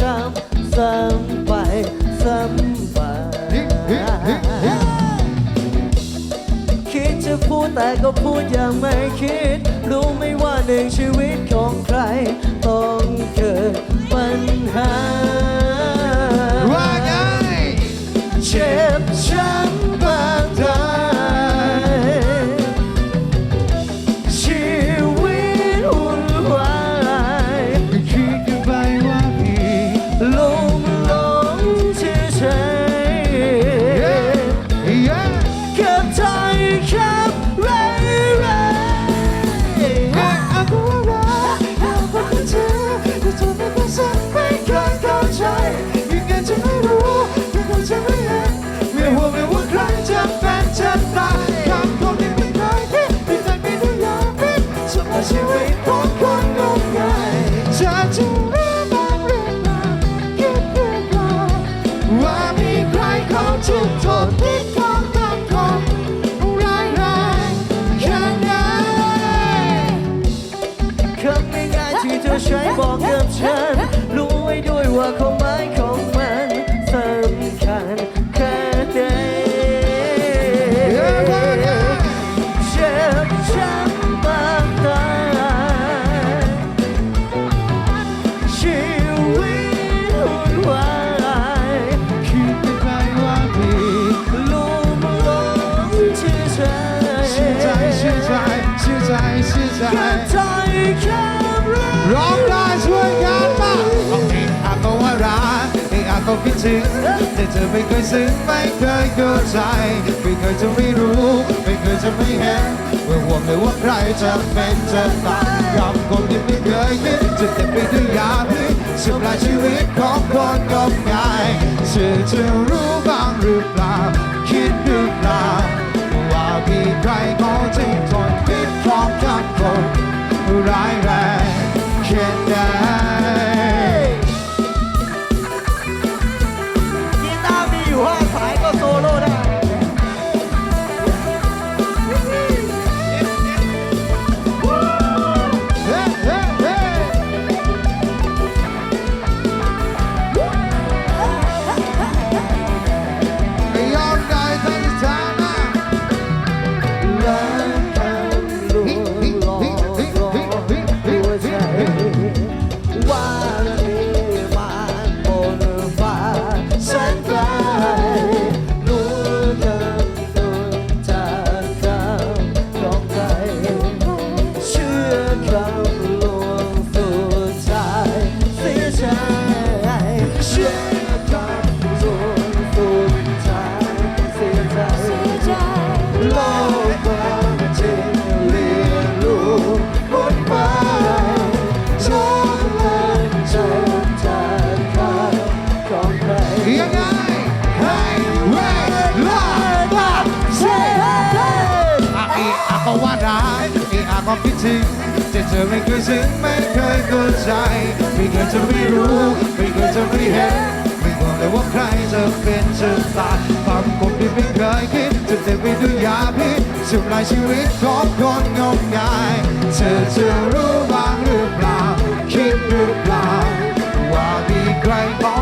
ช้ประจำซ้ำไปซ้ำไปคิดจะพูดแต่ก็พูดอย่างไม่คิด รู้ไม่ว่าหนึ่งชีวิตของใครต้องา ร้องได้ช่วยกันมาบางทีอาก็ว่ารักเองอาก็คิดถึงแต่เธอไม่เคยซึ้งไม่เคยเข้าใจไม่เคยจะไม่รู้ไม่เคยจะไม่เห็นว่าห่วงเลยว่าใครจะเป็นจะตายกับคนที่ไม่เคยคิดจะเต็มไปด้วยยาพิษทำลายชีวิตของคนก็ง่ายเธอจะรู้บ้างหรือเปล่าคิดหรือเปล่าว่ามีใครเขาที่ ควาคิดถึงจะเจอไม่เคยซึ้งไม่เคยเข้าใจ ไม่เคยจะไม่รู้ ไม่เคยจะไม่เห็น ไม่บอกเลยว่าใครจะเป็นจะตายความคงที่ไม่เคยคิดจะเต็มไปด้วยยาพิษสุดลายชีวิตของคนงมงายเธอจะรู้บ้างหรือเปล่า คิดหรือเปล่า ว่ามีใครบ้า